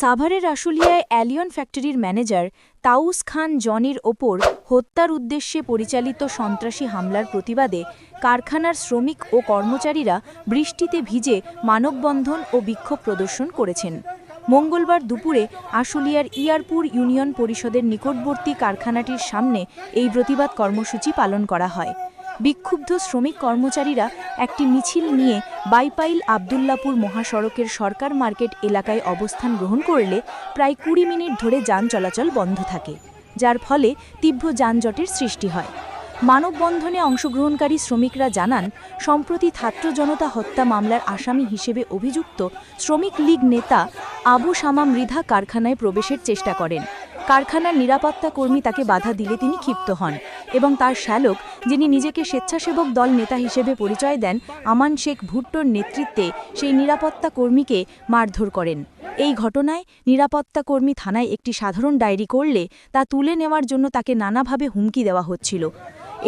সাভারের আশুলিয়ায় অ্যালিয়ন ফ্যাক্টরির ম্যানেজার তাউস খান জনির ওপর হত্যার উদ্দেশ্যে পরিচালিত সন্ত্রাসী হামলার প্রতিবাদে কারখানার শ্রমিক ও কর্মচারীরা বৃষ্টিতে ভিজে মানববন্ধন ও বিক্ষোভ প্রদর্শন করেছেন। মঙ্গলবার দুপুরে আশুলিয়ার ইয়ারপুর ইউনিয়ন পরিষদের নিকটবর্তী কারখানাটির সামনে এই প্রতিবাদ কর্মসূচি পালন করা হয়। বিক্ষুব্ধ শ্রমিক কর্মচারীরা একটি মিছিল নিয়ে বাইপাইল আবদুল্লাপুর মহাসড়কের সরকার মার্কেট এলাকায় অবস্থান গ্রহণ করলে প্রায় কুড়ি মিনিট ধরে যান চলাচল বন্ধ থাকে, যার ফলে তীব্র যানজটের সৃষ্টি হয়। মানববন্ধনে অংশগ্রহণকারী শ্রমিকরা জানান, সম্প্রতি ছাত্র জনতা হত্যা মামলার আসামি হিসেবে অভিযুক্ত শ্রমিক লীগ নেতা আবু শামা মৃধা কারখানায় প্রবেশের চেষ্টা করেন। কারখানার নিরাপত্তা কর্মী তাকে বাধা দিলে তিনি ক্ষিপ্ত হন এবং তার শ্যালক, যিনি নিজেকে স্বেচ্ছাসেবক দল নেতা হিসেবে পরিচয় দেন, আমান শেখ ভুট্টোর নেতৃত্বে সেই নিরাপত্তা কর্মীকে মারধর করেন। এই ঘটনায় নিরাপত্তা কর্মী থানায় একটি সাধারণ ডায়েরি করলে তা তুলে নেওয়ার জন্য তাকে নানাভাবে হুমকি দেওয়া হচ্ছিল।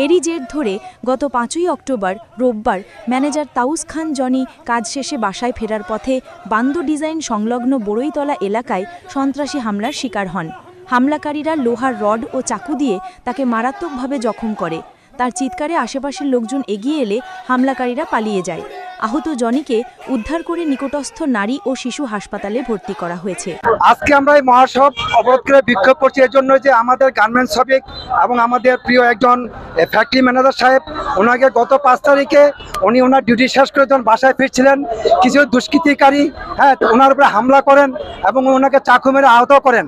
এরই জের ধরে গত পাঁচই অক্টোবর রোববার ম্যানেজার তাউস খান জনি কাজ শেষে বাসায় ফেরার পথে বান্দো ডিজাইন সংলগ্ন বড়ইতলা এলাকায় সন্ত্রাসী হামলার শিকার হন। হামলাকারীরা লোহার রড ও চাকু দিয়ে তাকে মারাত্মকভাবে জখম করে। তার চিৎকারে আশেপাশের লোকজন এগিয়ে এলে হামলাকারীরা পালিয়ে যায়। আহত জনিকে উদ্ধার করে নিকটস্থ নারী ও শিশু হাসপাতালে ভর্তি করা হয়েছে। আজকে আমরা এই মহাসব অবরোধ করে বিক্ষোভ করছি। এর জন্য যে আমাদের গার্মেন্টস শ্রমিক এবং আমাদের প্রিয় একজন ফ্যাক্টরি ম্যানেজার সাহেব, ওনাকে গত পাঁচ তারিখে উনি ওনার ডিউটি শেষ করে যখন বাসায় ফিরছিলেন, কিছু দুষ্কৃতিকারী হ্যাঁ ওনার উপরে হামলা করেন এবং ওনাকে চাকু মেরে আহত করেন।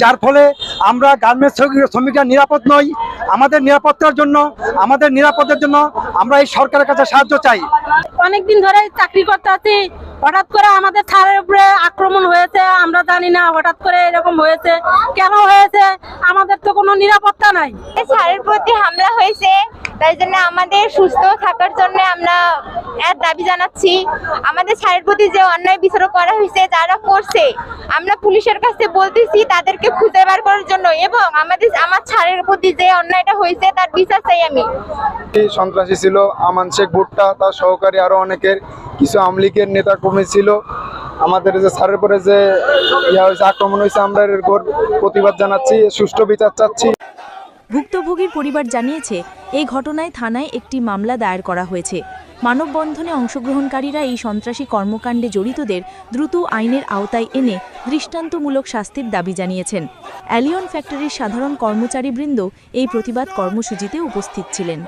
যার ফলে আমরা গার্মেন্টস শ্রমিকরা নিরাপদ নই। আমাদের নিরাপত্তার জন্য আমাদের নিরাপদের জন্য আমরা এই সরকারের কাছে সাহায্য চাই। অনেকদিন ধরে চাকরি করতে আছি। হঠাৎ করে আমাদের ছাড়ের উপরে আক্রমণ হয়েছে আমরা জানি না হঠাৎ করে এরকম হয়েছে। কেন হয়েছে? আমাদের তো কোনো নিরাপত্তা নাই। স্যারের প্রতি হামলা হয়েছে। তাই জন্য আমাদের সুস্থ থাকার জন্য আমরা এর দাবি জানাচ্ছি। আমাদের স্যারের প্রতি যে অন্যায় বিচার করা হয়েছে, যারা করছে, আমরা পুলিশের কাছে বলতেছি তাদেরকে খুঁজে বার করার জন্য এবং আমাদের, আমার স্যারের প্রতি যে অন্যায়টা হয়েছে, তার বিচার চাই আমি। সন্ত্রাসী ছিল, আমান শেখ ভুট্টা, তার সহকারী আরও অনেকের, কিছু আমলিকের নেতা কর্মী ছিল। আমাদের যে স্যারের পরে যে ইয়া হয়েছে, আক্রমণ হয়েছে, আমরা এর প্রতিবাদ জানাচ্ছি সুষ্ঠু বিচার চাচ্ছি। ভুক্তভোগীর পরিবার জানিয়েছে, এই ঘটনায় থানায় একটি মামলা দায়ের করা হয়েছে। মানববন্ধনে অংশগ্রহণকারীরা এই সন্ত্রাসী কর্মকাণ্ডে জড়িতদের দ্রুত আইনের আওতায় এনে দৃষ্টান্তমূলক শাস্তির দাবি জানিয়েছেন। অ্যালিয়ন ফ্যাক্টরির সাধারণ কর্মচারীবৃন্দ এই প্রতিবাদ কর্মসূচিতে উপস্থিত ছিলেন।